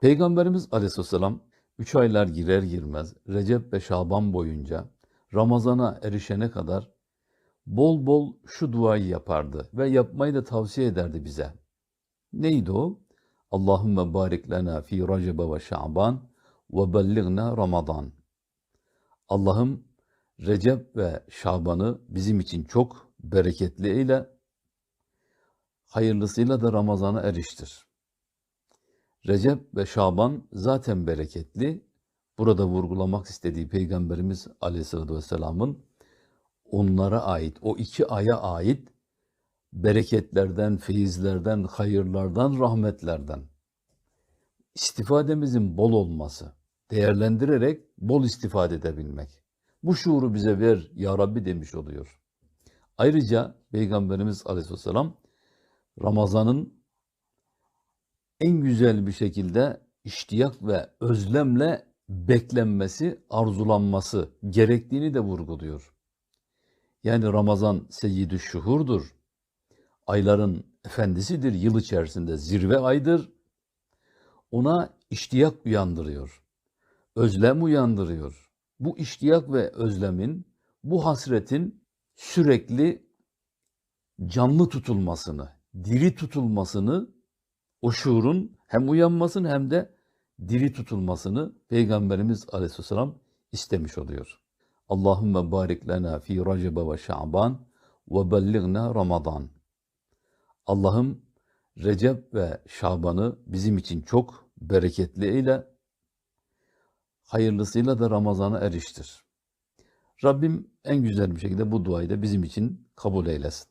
Peygamberimiz aleyhisselam üç aylar girer girmez Recep ve Şaban boyunca Ramazan'a erişene kadar bol bol şu duayı yapardı ve yapmayı da tavsiye ederdi bize. Neydi o? Allahümme barik lena fi Recebe ve Şaban ve belligna Ramazan. Allah'ım Recep ve Şaban'ı bizim için çok bereketli eyle, hayırlısıyla da Ramazan'a eriştir. Recep ve Şaban zaten bereketli. Burada vurgulamak istediği Peygamberimiz Aleyhisselatü Vesselam'ın onlara ait, o iki aya ait bereketlerden, feyizlerden, hayırlardan, rahmetlerden istifademizin bol olması, değerlendirerek bol istifade edebilmek. Bu şuuru bize ver ya Rabbi demiş oluyor. Ayrıca Peygamberimiz Aleyhisselam Ramazan'ın en güzel bir şekilde iştiyak ve özlemle beklenmesi, arzulanması gerektiğini de vurguluyor. Yani Ramazan seyyidü şuhurdur. Ayların efendisidir, yıl içerisinde zirve aydır. Ona iştiyak uyandırıyor. Özlem uyandırıyor. Bu iştiyak ve özlemin, bu hasretin sürekli canlı tutulmasını, diri tutulmasını, o şuurun hem uyanmasını hem de diri tutulmasını Peygamberimiz Aleyhisselam istemiş oluyor. Allahümme barik lena fi Recebe ve Şaban ve belligna Ramazan. Allah'ım Recep ve Şaban'ı bizim için çok bereketli eyle, hayırlısıyla da Ramazan'a eriştir. Rabbim en güzel bir şekilde bu duayı da bizim için kabul eylesin.